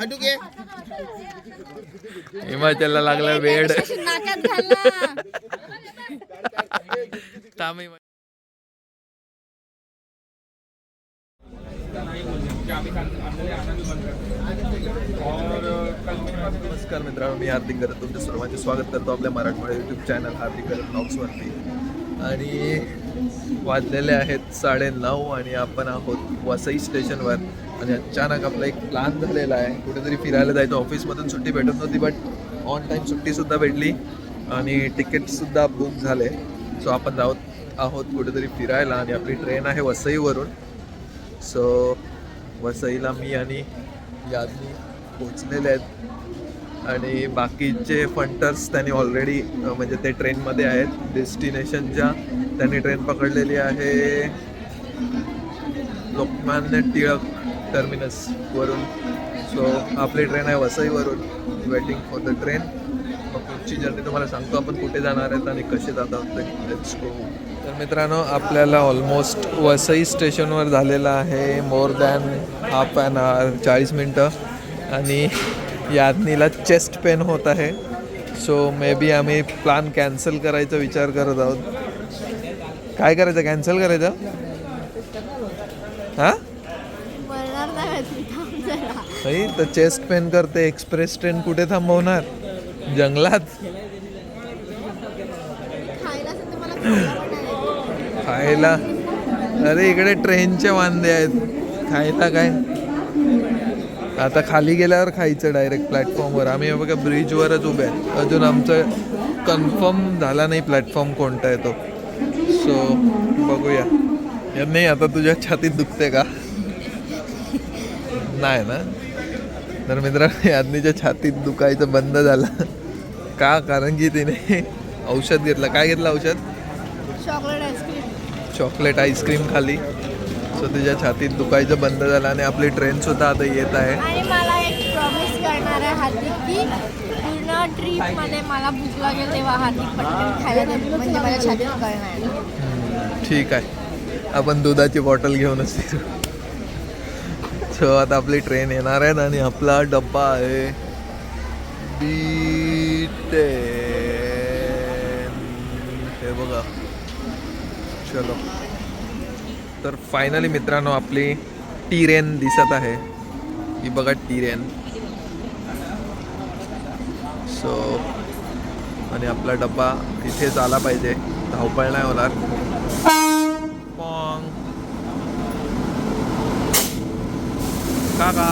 हटू घे हिमाचलला लागला वेड. नाकात थांब हिमा- नमस्कार मित्रांनो मी हार्दिक करत तुमच्या सर्वांचे स्वागत करतो आपल्या मराठवाडा यूट्यूब चॅनल हार्दिक करत ब्लॉग्सवरती आणि वाजलेले आहेत साडे नऊ आणि आपण आहोत वसई स्टेशनवर आणि अचानक आपला एक प्लॅन झालेला आहे. कुठेतरी फिरायला जायचं. ऑफिसमधून सुट्टी भेटत नव्हती बट ऑन टाईम सुट्टीसुद्धा भेटली आणि तिकीटसुद्धा बुक झाले. सो आपण जाऊत आहोत कुठेतरी फिरायला आणि आपली ट्रेन आहे वसईवरून. सो वसईला मी आणि यादनी पोचलेले आहेत. आणि बाकीचे फंटर्स त्यांनी ऑलरेडी म्हणजे ते ट्रेनमध्ये आहेत. डेस्टिनेशनच्या त्यांनी ट्रेन पकडलेली आहे. लोकमान्य टिळक टर्मिनस वरून. सो आपली ट्रेन आहे वसईवरून. वेटिंग फॉर द ट्रेन मग पुढची जर्नी तुम्हाला सांगतो आपण कुठे जाणार आहेत आणि कसे जात आहोत गो तर मित्रांनो आपल्याला ऑलमोस्ट वसई स्टेशनवर झालेलं आहे more than half and hour चाळीस मिनटं. आणि यादनीला चेस्ट पेन होत आहे. सो मे बी आम्ही प्लॅन कॅन्सल करायचा विचार करत आहोत. काय करायचं? कॅन्सल करायचं? हां मरणार नाही मी, थांब जरा नाही तर चेस्ट पेन करते. एक्सप्रेस ट्रेन कुठे थांबवणार? जंगलात? खायला अरे इकडे ट्रेनचे वांदे आहेत. खायला काय? आता खाली गेल्यावर खायचं डायरेक्ट प्लॅटफॉर्मवर आम्ही बघा ब्रिजवरच उभे आहेत. अजून आमचं कन्फर्म झाला नाही प्लॅटफॉर्म कोणता आहे तो. सो बघूया. या नाही आता तुझ्या छातीत दुखते का? नाही ना? तर मित्रांनो यादनीच्या छातीत दुखायचं बंद झालं. का? कारण की तिने औषध घेतलं. काय घेतलं औषध? Chocolate ice cream chocolate ice cream खाली. सो तिच्या छातीत दुखायचं बंद झालं आणि आपली ट्रेन सुद्धा आता येत आहे. आणि मला एक प्रॉमिस करणार आहे हार्दिक की पूर्ण ट्रीपमध्ये मला भूक लागेल तेव्हा हार्दिक पटकन खायला देईल म्हणजे माझ्या छातीत ठीक आहे. आपण दुधाची बॉटल घेऊनच येऊ आता आपली ट्रेन येणार आहे आणि आपला डब्बा आहे बी हे बघा. चलो. तर फायनली मित्रांनो आपली टीरेन दिसत आहे. ही बघा टीरेन सो आणि आपला डब्बा इथेच आला पाहिजे. धावपळ नाही होणार. काका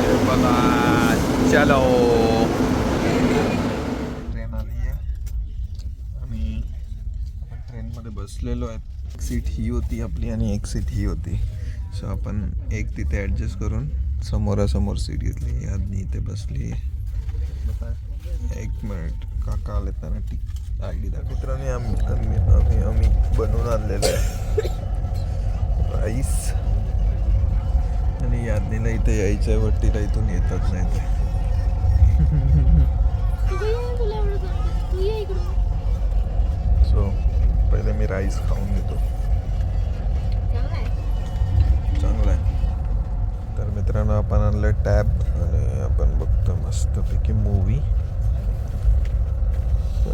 हे बघा चलो ट्रेन आली आहे आणि आपण ट्रेनमध्ये बसलेलो आहे एक सीट ही होती आपली आणि एक सीट ही होती. सो आपण एक तिथे ॲडजस्ट करून समोरासमोर सीट घेतली. आदमी इथे बसली. एक मिनिट काका आले त्यांना टी आय डी दाखव. मित्रांनी आम्ही आम्ही आम्ही आम्ही बनवून आणलेलं आहे. राईस आणि यादनीला इथे यायच्या वट्टीला इथून येतच नाही ते सो पहिले मी राईस खाऊन घेतो. चांगला आहे. तर मित्रांनो आपण आणलं टॅब आणि आपण बघतो मस्तपैकी मूवी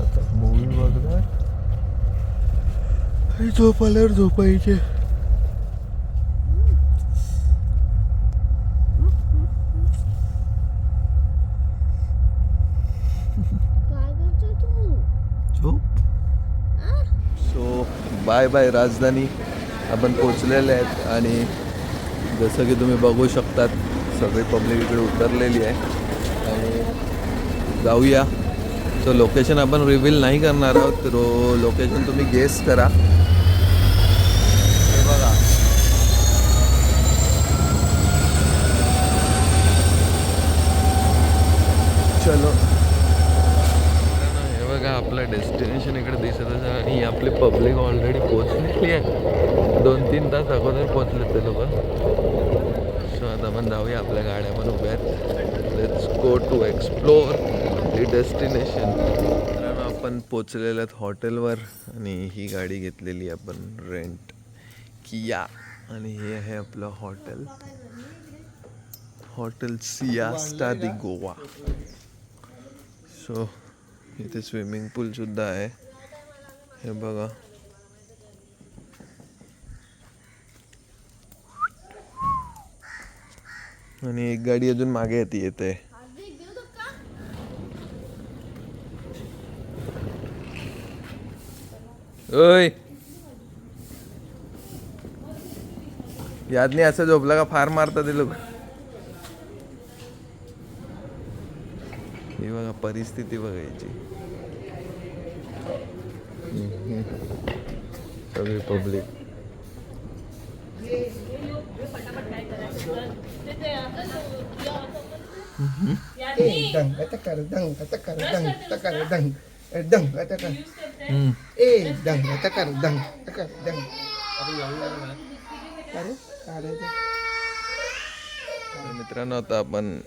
आता मूवी बघणार. झोपाल्यावर झोपायचे काय करतोय तू झोप आ? सो बाय बाय राजधानी. आपण पोचलेले आहेत आणि जसं की तुम्ही बघू शकतात सगळी पब्लिक इकडे उतरलेली आहे. आणि जाऊया. तो लोकेशन आपण रिव्हील नाही करणार आहोत रो लोकेशन तुम्ही गेस करा. हे बघा. चलो. हे बघा आपलं डेस्टिनेशन इकडे दिसत असं आपली पब्लिक ऑलरेडी पोचलेली आहे. दोन तीन तास अगोदर पोचले ते लोक. सो आता आपण जाऊया आपल्या गाड्या पण उभ्या आहेत. Let's go to explore the destination आपण पोचलेल्या आहेत हॉटेलवर आणि ही गाडी घेतलेली आपण रेंट किया. आणि हे आहे आपलं hotel. Hotel Siesta the Goa. So इथे स्विमिंग पूल सुद्धा आहे. हे बघा. आणि एक गाडी अजून मागे येते येते. ओय! याद नाही असं झोपला का फार मारतात ते लोक. हे बघा परिस्थिती बघायची सगळी public Eh, dang, atakar, dang, atakar, dang, atakar, dang, eh, dang, atakar. Eh, dang, atakar, dang, atakar, dang. अरे, काढायचं. तर मित्रांनो आता आपण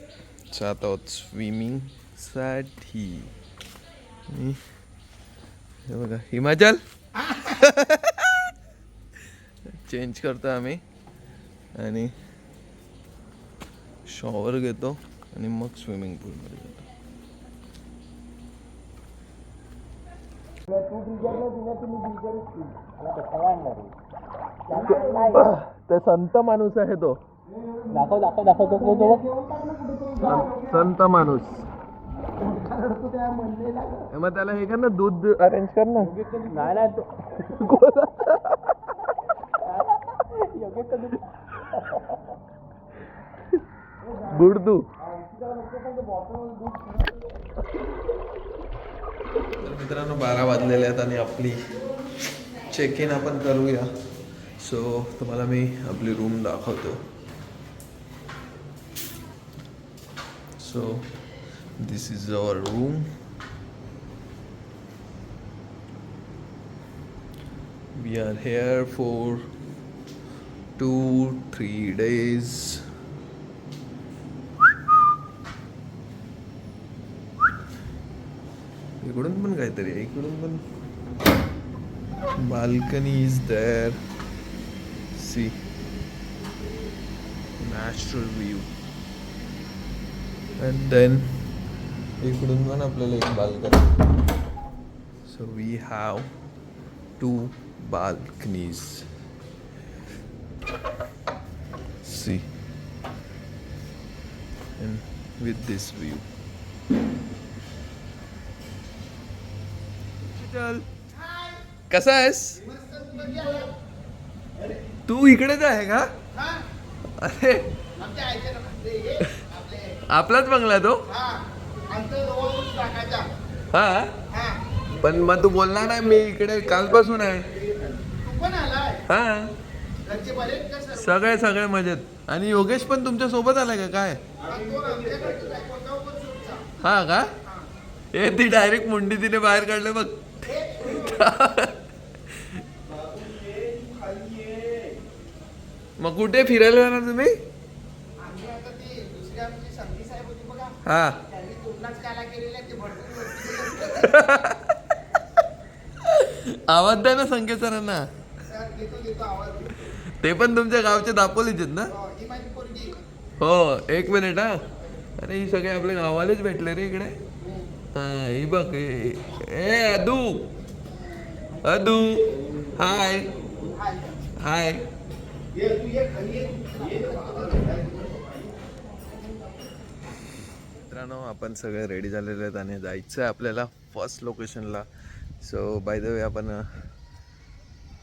जात आहोत स्विमिंग साठी आणि हे बघा हिमाचल change करतो आम्ही. आणि शॉवर घेतो आणि मग स्विमिंग पूलमध्ये जातो. ते संत माणूस आहे तो. दाखव दाखव तो संत माणूस. मग त्याला हे कर ना दूध अरेंज कर ना. नाही तू. मित्रांनो बारा वाजलेले आहेत आणि आपली चेक इन आपण करूया. सो तुम्हाला मी आपली रूम दाखवतो. So this is our room we are here for two three days इकडून पण काहीतरी आहे इकडून पण balcony is there sea natural view and then इकडून पण आपल्याला एक balcony so we have two balconies see and with this view. चल कसा आहेस? तू इकडेच आहे का? अरे. आपलाच बंगला तो? हा? पण मग तू बोलणार नाही मी इकडे कालपासून आहे. हा. सगळे सगळे मजेत. आणि योगेश पण तुमच्यासोबत आलाय का? काय? हा का? ए ती डायरेक्ट मुंडी तिने बाहेर काढले बघ. मग कुठे फिरायला जाणार तुम्ही? हा. आवाज द्या ना संकेत सरांना. ते पण तुमच्या गावचे दापोलीच आहेत ना? हो एक मिनिट हा. अरे ही सगळे आपल्या गावालेच भेटले रे इकडे. हा ही बघ हे- ए अदू. अदू. हाय. हाय. मित्रांनो आपण सगळे रेडी झालेले आहेत आणि जायचं आहे आपल्याला फर्स्ट लोकेशनला सो बाय द वे आपण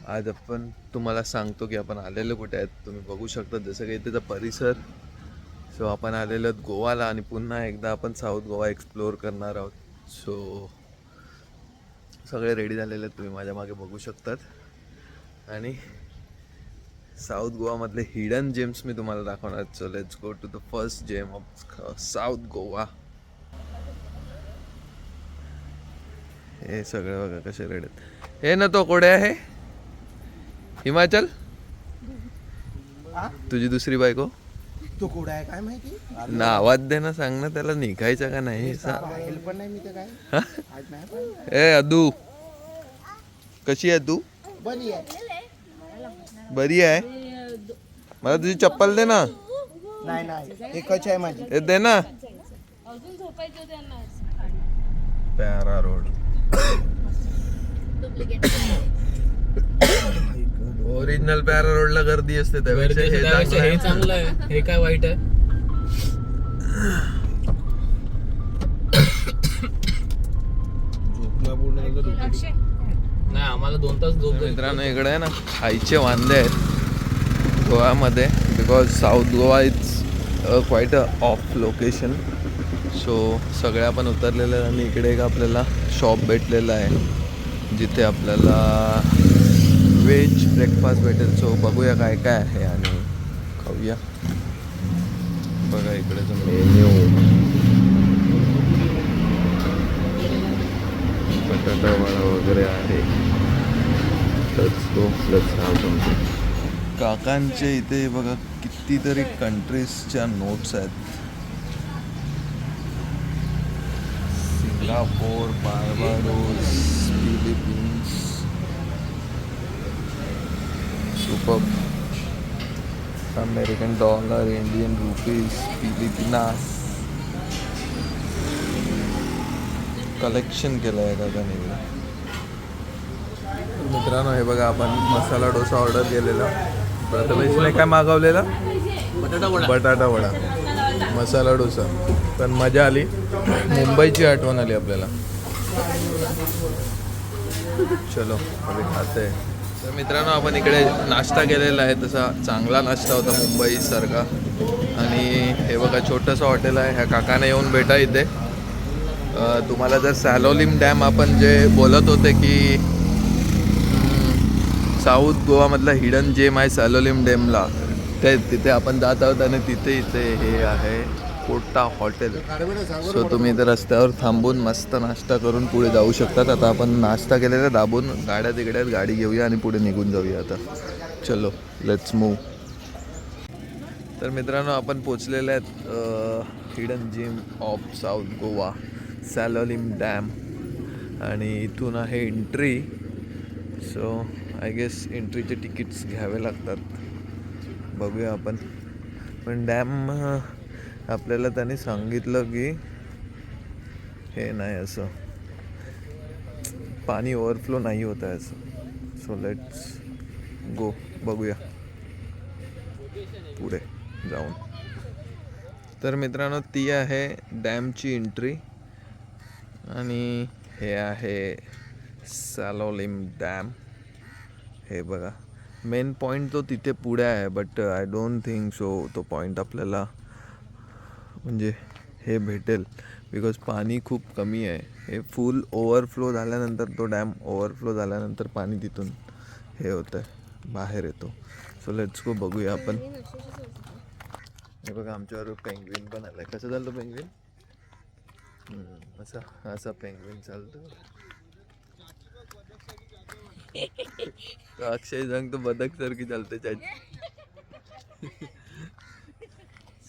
आज आपण तुम्हाला सांगतो की आपण आलेलो कुठे आहेत. तुम्ही बघू शकता जसं काही त्याचा परिसर सो आपण आलेलो गोवाला आणि पुन्हा एकदा आपण साऊथ गोवा एक्सप्लोअर करणार आहोत. सो सगळे रेडी झालेले आहेत. तुम्ही माझ्या मागे बघू शकतात. आणि साऊथ गोवामधले हिडन जेम्स मी तुम्हाला दाखवणार so let's go to the first gem of south Goa. हे सगळे बघा कसे रेड आहेत. हे ना तो कोडे आहे? हिमाचल? तुझी दुसरी बायको? तो कोडा आहे काय माहिती? नावात दे ना सांग ना त्याला निघायचं का नाही? सांग. पाहिलं पण नाही मी तर काय? हा? आज नाही पण ए अदू. कशी आहे तू बरी आहे. बरी आहे? मला तुझी चप्पल दे ना. नाही नाही एकच आहे माझी? दे ना. प्यारा रोड. ओरिजिनल प्यारा रोडला गर्दी असते त्यापेक्षा हे चांगलं हे आहे. चांगलं आहे. हे काय वाईट आहे? नाही आम्हाला दोन तास झोप तर मित्रांनो इकडे आहे ना आईचे वांदे आहेत. गोव्यामध्ये because south Goa is quite a off location so सगळ्या पण उतरलेल्या आहेत आणि इकडे एक आपल्याला शॉप भेटलेला आहे. जिथे आपल्याला व्हेज ब्रेकफास्ट भेटेल. सो बघूया काय काय आहे आणि खाऊया. बघा इकडे मेन्यू बटाटा वडा वगैरे आहे. काकांचे इथे बघा कितीतरी कंट्रीजच्या नोट्स आहेत. Singapore Barbados Philippine super American dollar Indian rupees Filipinas collection केलं आहे इकडे. मित्रांनो हे बघा आपण मसाला डोसा ऑर्डर केलेला. प्रथमेशने काय मागवलेला? बटाटा वडा. मसाला डोसा. पण मजा आली. मुंबईची आठवण आली आपल्याला. चलो खाते. तर मित्रांनो आपण इकडे नाश्ता केलेला आहे. तसा चांगला नाश्ता होता मुंबईसारखा. आणि हे बघा छोटंसं हॉटेल आहे. ह्या काकाने येऊन भेटा इथे. तुम्हाला जर सॅलोलिम डॅम आपण जे बोलत होते की साऊथ गोवामधला हिडन जेम आहे सॅलोलिम डॅमला ते तिथे आपण जात आहोत आणि तिथे इथे हे आहे. कोटा हॉटेल. सो तुम्ही इथे रस्त्यावर थांबून मस्त नाश्ता करून पुढे जाऊ शकतात. आता आपण नाश्ता केलेला दाबून गाड्या तिकडे आहेत गाडी घेऊया आणि पुढे निघून जाऊया आता. चलो लेट्स मूव तर मित्रांनो आपण पोचलेले आहेत hidden gem of south Goa Salaulim dam आणि इथून आहे एंट्री सो आय गेस एंट्रीचे तिकीट्स घ्यावे लागतात. बघूया आपण. पण डॅम आपल्याला त्याने सांगितलं की हे नाही असं. पाणी ओव्हरफ्लो नाही होत आहे असं. सो लेट्स गो बघूया. पुढे जाऊन. तर मित्रांनो ती आहे डॅमची एंट्री आणि हे आहे सॅलोलिम डॅम हे बघा. मेन पॉईंट तो तिथे पुढे आहे but I don't think so तो पॉईंट आपल्याला म्हणजे हे भेटेल. बिकॉज पाणी खूप कमी आहे. हे फुल ओव्हरफ्लो झाल्यानंतर तो डॅम ओव्हरफ्लो झाल्यानंतर पाणी तिथून हे होतं आहे बाहेर येतो. सो लेट्स गो बघूया आपण. हे बघा आमच्यावर पेंग्विन पण आलं आहे कसं झालं पेंग्विन असा असा पेंग्विन चालतो. अक्षय जंग तो बदक सारखी चालते त्याची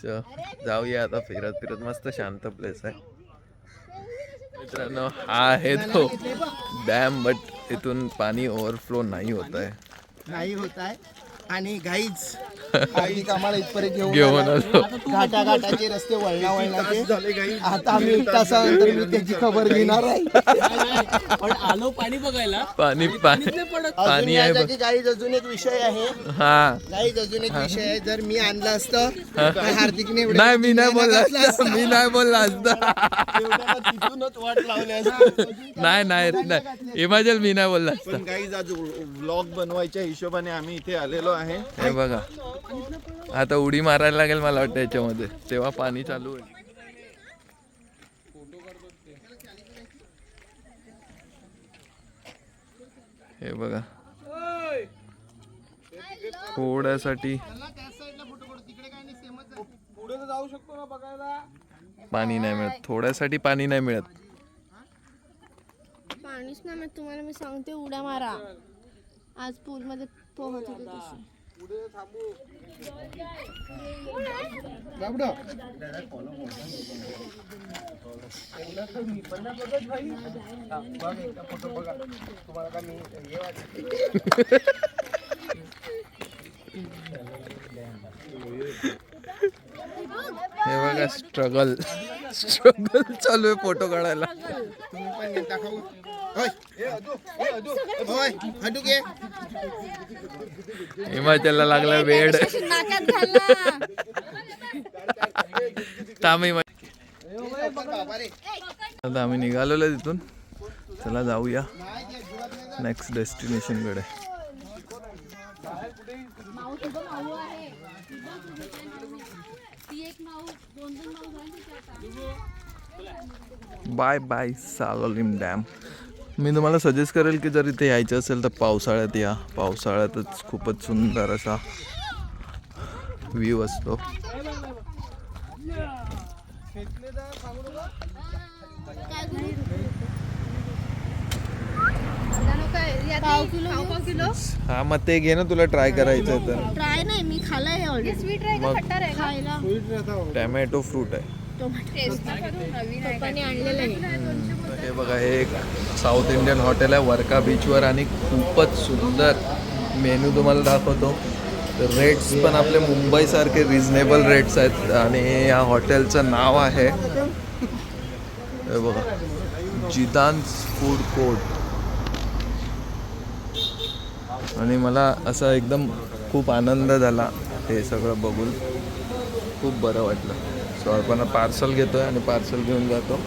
जाऊया आता फिरत फिरत. मस्त शांत प्लेस आहे. मित्रांनो हा आहे तो डॅम बट इथून पाणी ओव्हरफ्लो नाही होत आहे. नाही होत आहे. आणि गाईच आम्हाला इथपर्यंत घेऊन घेऊन आला. आलो. घाटा घाटाचे रस्ते वळणा वळणाचे आता आम्ही एक तासानंतर मी त्याची खबर घेणार आहे. पण आलो पाणी बघायला. पाणी पाणी अजून पाणी आहे बघ. यासाठी गाईज अजून एक विषय आहे. हा. गाईज अजून एक विषय आहे. जर मी आणलं असतं तर हार्दिकने एवढ्या नाही मी नाही बोलला घातला असता. मी नाही बोलला असता. एवढ्याला तिथूनच वाट लावली असती. नाही नाही रे, नाही हिमाचल मी नाही बोलला असता. पण काही आज व्लॉग बनवायच्या हिशोबाने आम्ही इथे आलेलो आहे. हे बघा. आता उडी मारायला लागेल मला वाटतं याच्यामध्ये. तेव्हा पाणी चालू आहे हे बघा. थोड्यासाठी पाणी नाही मिळत. थोड्यासाठी पाणी नाही मिळत. पाणीच नाही मिळत. तुम्हाला मी सांगते उड्या मारा. आज पूलमध्ये पोहत होते तशी तुम्हाला का मी हे? हे बघा स्ट्रगल स्ट्रगल चालू आहे फोटो काढायला. तुम्ही पण दाखव हिमाचलला लागला वेड. थांब आता आम्ही निघालेलो आहे तिथून. चला जाऊया. नेक्स्ट डेस्टिनेशनकडे बाय बाय सालोलिम डॅम मी तुम्हाला सजेस्ट करेल की जर इथे यायचं असेल तर पावसाळ्यात या. पावसाळ्यातच खूपच सुंदर असा व्ह्यू असतो. हा मग ते घे ना तुला ट्राय करायचं तर. ट्राय नाही मी खाल्लाय मग खायला टॅमॅटो फ्रूट आहे. हे बघा हे एक साऊथ इंडियन हॉटेल आहे. वर्का बीचवर आणि खूपच सुंदर मेनू तुम्हाला दाखवतो. रेट्स पण आपले मुंबईसारखे रिझनेबल रेट्स आहेत. आणि या हॉटेलचं नाव आहे. हे बघा जिदान्स फूड कोर्ट आणि मला असा एकदम खूप आनंद झाला हे सगळं बघून. खूप बरं वाटलं. सो आपण पार्सल आहे आणि पार्सल घेऊन जातो.